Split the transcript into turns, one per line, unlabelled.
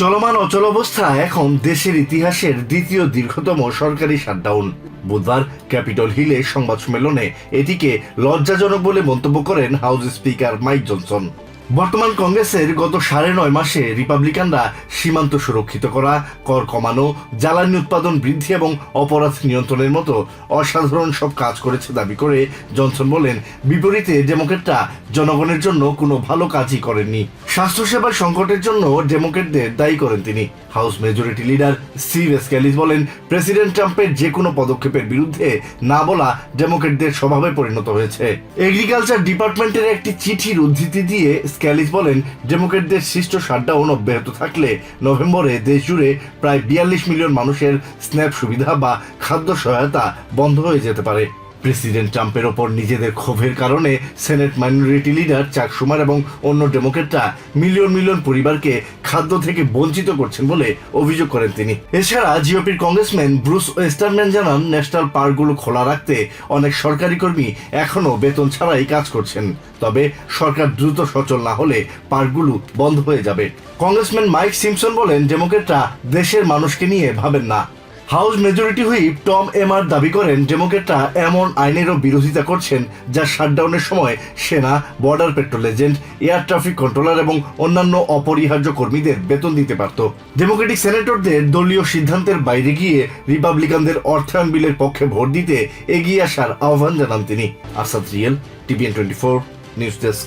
চলমান অচল অবস্থা এখন দেশের ইতিহাসের দ্বিতীয় দীর্ঘতম সরকারি শাটডাউন বুধবার ক্যাপিটল হিলে সংবাদ সম্মেলনে এটিকে লজ্জাজনক বলে মন্তব্য করেন হাউস স্পিকার মাইক জনসন। বর্তমান কংগ্রেসের গত সাড়ে নয় মাসে রিপাবলিকানরা সীমান্ত সুরক্ষিত করা, কর কমানো, জ্বালানি উৎপাদন বৃদ্ধি এবং অপরাধ নিয়ন্ত্রণের মতো অসাধারণ সব কাজ করেছে দাবি করে জনসন বলেন, বিপরীতে ডেমোক্রেটরা জনগণের জন্য কোনো ভালো কাজই করেননি। স্বাস্থ্যসেবার সংকটের জন্য ডেমোক্রেটদের দায়ী করেন তিনি। House majority leader Steve Scalise বলেন, প্রেসিডেন্ট ট্রাম্পের যে কোনো পদক্ষেপের বিরুদ্ধে না বলা ডেমোক্রেটদের স্বভাবে পরিণত হয়েছে। এগ্রিকালচার ডিপার্টমেন্টের একটি চিঠির উদ্ধৃতি দিয়ে স্ক্যালিস বলেন, ডেমোক্রেটদের সৃষ্ট শাটডাউন অব্যাহত থাকলে নভেম্বরে দেশ জুড়ে প্রায় বিয়াল্লিশ মিলিয়ন মানুষের স্ন্যাপ সুবিধা বা খাদ্য সহায়তা বন্ধ হয়ে যেতে পারে। প্রেসিডেন্ট ট্রাম্পের ওপর নিজেদের ক্ষোভের কারণে সেনেট মাইনরিটি লিডার চাক সুমার এবং অন্য ডেমোক্রেটরা মিলিয়ন মিলিয়ন পরিবারকে খাদ্য থেকে বঞ্চিত করছেন বলে অভিযোগ করেন তিনি। এছাড়া জিওপির কংগ্রেসম্যান ব্রুস ওয়েস্টারম্যান জানান, ন্যাশনাল পার্কগুলো খোলা রাখতে অনেক সরকারি কর্মী এখনও বেতন ছাড়াই কাজ করছেন। তবে সরকার দ্রুত সচল না হলে পার্কগুলো বন্ধ হয়ে যাবে। কংগ্রেসম্যান মাইক সিমসন বলেন, ডেমোক্রেটরা দেশের মানুষকে নিয়ে ভাবেন না। House majority whip Tom Emmer দাবি করেন, ডেমোক্রেটরা এমন আইনেরও বিরোধিতা করছেন যা শাটডাউনের সময় সেনা, border patrol agent, air traffic controller এবং অন্যান্য অপরিহার্য কর্মীদের বেতন দিতে পারত। ডেমোক্রেটিক সেনেটরদের দলীয় সিদ্ধান্তের বাইরে গিয়ে রিপাবলিকানদের অর্থায়ন বিলের পক্ষে ভোট দিতে এগিয়ে আসার আহ্বান জানান তিনি। Asad real, TVN twenty four, news desk.